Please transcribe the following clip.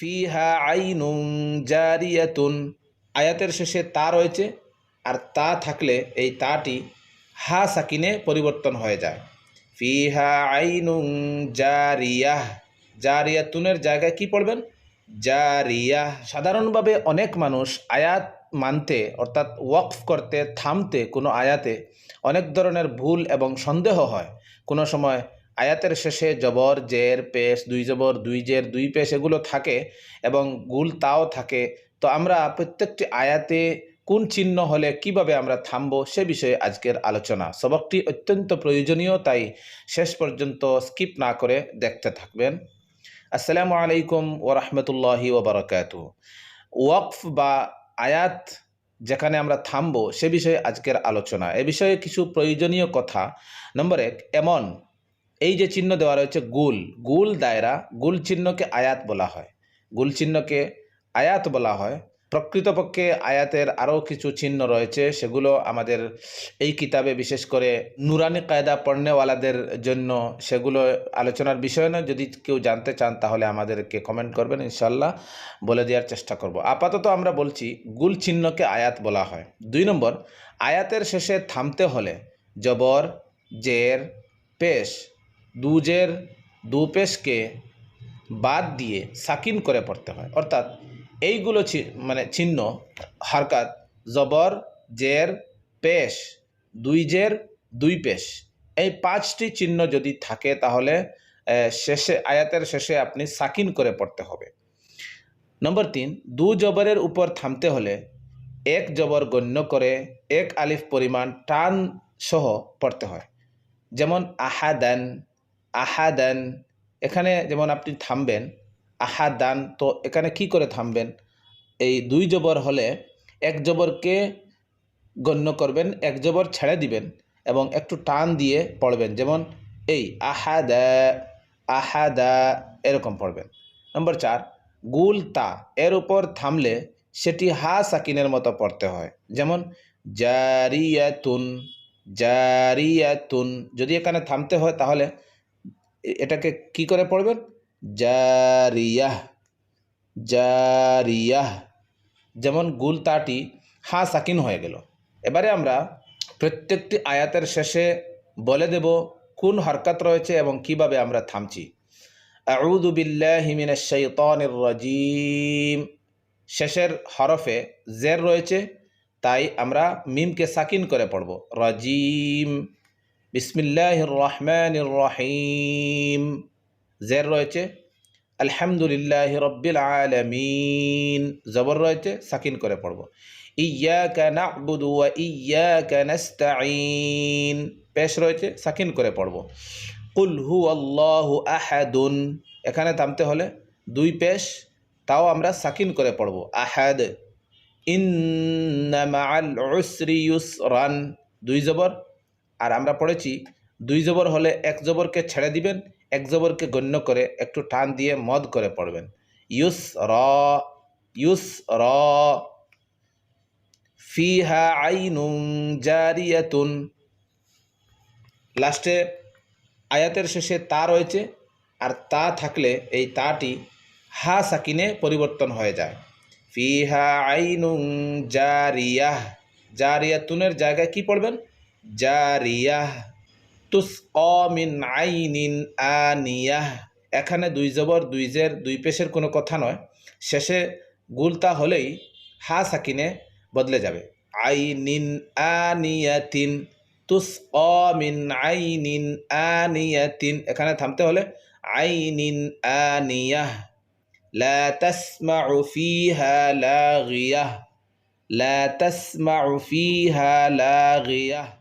ফিহা আইনুং জারিয়াতুন। আয়াতের শেষে তা রয়েছে আর তা থাকলে এই তাটি হা সাকিনে পরিবর্তন হয়ে যায়। ফিহা আইনুং জারিয়াহ। জারিয়াতুনের জায়গায় কি পড়বেন? জারিয়াহ। সাধারণভাবে অনেক মানুষ আয়াত মানতে অর্থাৎ ওয়াকফ করতে, থামতে কোনো আয়াতে অনেক ধরনের ভুল এবং সন্দেহ হয়। কোনো সময় আয়াতের শেষে জবর, জের, পেশ, দুই জবর, দুই জের, দুই পেশ এগুলো থাকে এবং গুল তাও থাকে। তো আমরা প্রত্যেকটি আয়াতে কোন চিহ্ন হলে কীভাবে আমরা থামবো সে বিষয়ে আজকের আলোচনা। সবকটি অত্যন্ত প্রয়োজনীয়, তাই শেষ পর্যন্ত স্কিপ না করে দেখতে থাকবেন। আসসালামু আলাইকুম ওরহমতুল্লাহি ওবরাকাত ওয়াকফ বা আয়াত যেখানে আমরা থামবো সে বিষয়ে আজকের আলোচনা। এ বিষয়ে কিছু প্রয়োজনীয় কথা। নম্বর এক, এমন এই যে চিহ্ন দেওয়া রয়েছে গুল গুল দায়রা, গুল চিহ্নকে আয়াত বলা হয়। গুল চিহ্নকে আয়াত বলা হয়। প্রকৃতপক্ষে আয়াতের আরও কিছু চিহ্ন রয়েছে, সেগুলো আমাদের এই কিতাবে বিশেষ করে নুরানি কায়দা পড়নেওয়ালাদের জন্য সেগুলো আলোচনার বিষয় নয়। যদি কেউ জানতে চান, তাহলে আমাদেরকে কমেন্ট করবেন ইনশাল্লাহ বলে দেওয়ার চেষ্টা করব। আপাতত আমরা বলছি, গুল চিহ্নকে আয়াত বলা হয়। দুই নম্বর, আয়াতের শেষে থামতে হলে, জবর, জের, পেশ দুজের দু পেশকে বাদ দিয়ে সাকিন করে পড়তে হয়। অর্থাৎ এইগুলো মানে চিহ্ন হারকাত, জবর, জের, পেশ, দুই জের, দুই পেশ। এই পাঁচটি চিহ্ন যদি থাকে তাহলে শেষে, আয়াতের শেষে আপনি সাকিন করে পড়তে হবে। নম্বর তিন, দু জবরের উপর থামতে হলে এক জবর গণ্য করে এক আলিফ পরিমাণ টান সহ পড়তে হয়। যেমন আহাদান আহাদান, এখানে যেমন আপনি থামবেন, আহাদান, তো এখানে কি করে থামবেন? এই দুই জবর হলে এক জবরকে গণ্য করবেন, এক জবর ছেড়ে দিবেন এবং একটু টান দিয়ে পড়বেন, যেমন এই আহাদা আহাদা, এরকম পড়বেন। নম্বর চার, গুল তা, এর উপর থামলে সেটি হা সাকিনের মতো পড়তে হয়, যেমন জারিয়াতুন জারিয়াতুন, যদি এখানে থামতে হয় তাহলে এটাকে কি করে পড়বেন? জারিয়াহ জারিয়াহ। যেমন গুল তাটি হা সাকিন হয়ে গেল। এবারে আমরা প্রত্যেকটি আয়াতের শেষে বলে দেব কোন হরকত রয়েছে এবং কীভাবে আমরা থামছি। রাজিম। শেষের হরফে জের রয়েছে, তাই আমরা মিমকে সাকিন করে পড়ব। রাজিম। বিসমিল্লাহির রহমানির রহিম জের রয়েছে, আলহামদুলিল্লাহ রব্বিল আলামিন। জবর রয়েছে, সাকিন করে পড়ব। ইয়াকা না'বুদু ওয়া ইয়াকা পেশ রয়েছে, সাকিন করে পড়ব। কুল হু আল্লাহু আহাদুন। এখানে থামতে হলে দুই পেশ, তাও আমরা সাকিন করে পড়ব। আহাদ। ইন্না মাআল উসরি ইউসরান। দুই জবর। আর আমরা পড়েছি, দুই জবর হলে এক জবরকে ছেড়ে দিবেন, এক জবরকে গণ্য করে একটু টান দিয়ে মদ করে পড়বেন। ইউস র ইউস র। ফিহা আইনুং জারিয়াতুন। লাস্টে আয়াতের শেষে তা রয়েছে, আর তা থাকলে এই তাটি হা সাকিনে পরিবর্তন হয়ে যায়। ফিহা আইনুং জারিয়াহ। জারিয়াতুনের জায়গায় কি পড়বেন? জারিয়াহ তুস অমিন আইনিন আনিয়াহ। এখানে দুই জবর, দুই জের, দুই পেশের কোনো কথা নয়। শেষে গুলতা হলেই হা সাকিনে বদলে যাবে। আইনিন আনিয়াতিন তুস অমিন আইনিন আনিয়াতিন। এখানে থামতে হলে আইনিন আনিয়াহ। লা তাসমাউ ফিহা লাগিয়াহ। লা তাসমাউ ফিহা লাগিয়াহ।